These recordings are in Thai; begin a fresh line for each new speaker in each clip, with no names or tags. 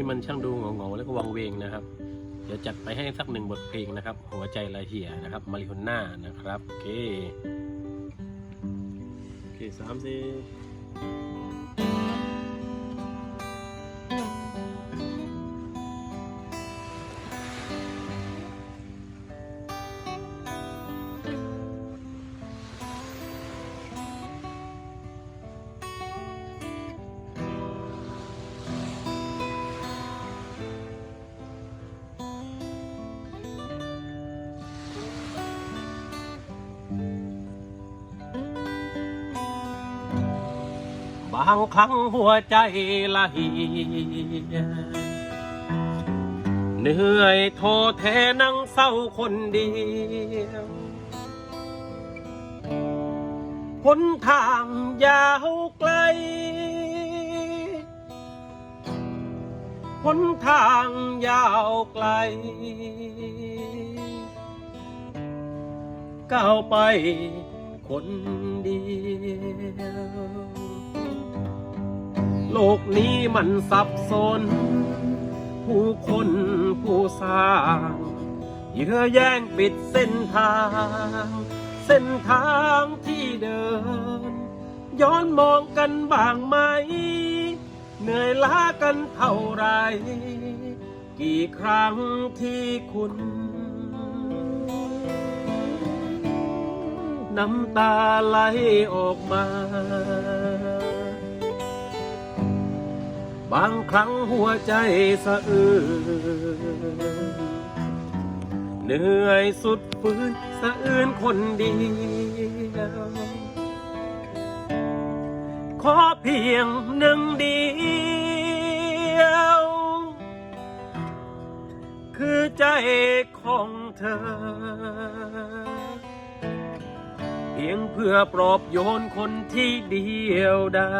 นี้มันช่างดูเหงาๆแล้วก็วังเวงนะครับ เดี๋ยวจัดไปให้สักหนึ่งบทเพลงนะครับ หัวใจละเหี่ยนะครับมาริโฮน่านะครับ โอเค โอเคสามสี่ บางครั้งหัวใจละเหี่ยเหนื่อยโทษแทนั่งเศร้าคนเดียวหนทางยาวไกลหนทางยาวไกล ก้าวไปคนเดียว โลกนี้มันสับสน ผู้คนผู้สร้างเยื่อแย่งปิดเส้นทาง เส้นทางที่เดิน ย้อนมองกันบ้างไหม เหนื่อยล้ากันเท่าไร กี่ครั้งที่คุณน้ำตาไหลออกมา บางครั้งหัวใจสะอื้นเหนื่อยสุดฝืนสะอื้นคนเดียวขอเพียงหนึ่งเดียว คือใจของเธอ เพียงเพื่อปลอบโยนคนที่เดียวได้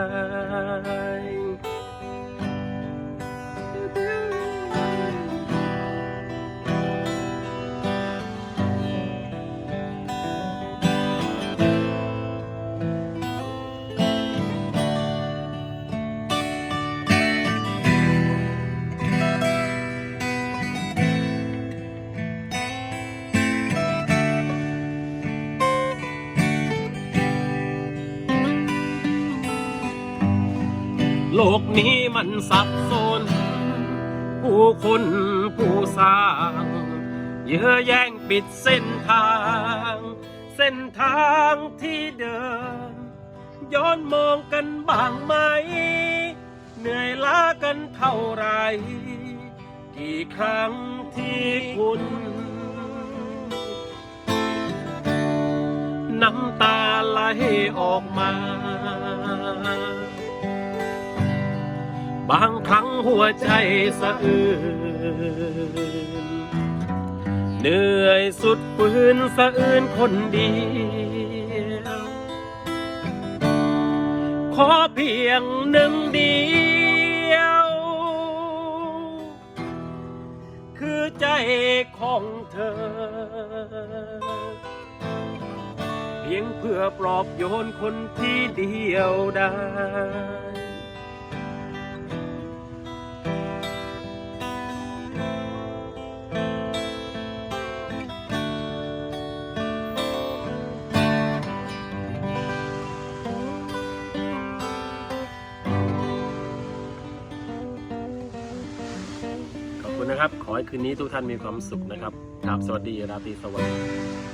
โลกนี้มันสับสน ผู้คนผู้สร้าง เยื่อแย่งปิดเส้นทาง เส้นทางที่เดิน ย้อนมองกันบ้างไหม เหนื่อยล้ากันเท่าไร กี่ครั้งที่คุณน้ำตาไหลออกมา บางครั้งหัวใจสะอื้นเหนื่อยสุดปืนสะอื้นคนเดียวขอเพียงหนึ่งเดียว คือใจของเธอ เพียงเพื่อปลอบโยนคนที่เดียวได้ คุณนะครับ ขอให้คืนนี้ทุกท่านมีความสุขนะครับกราบสวัสดีราตรีสวัสดิ์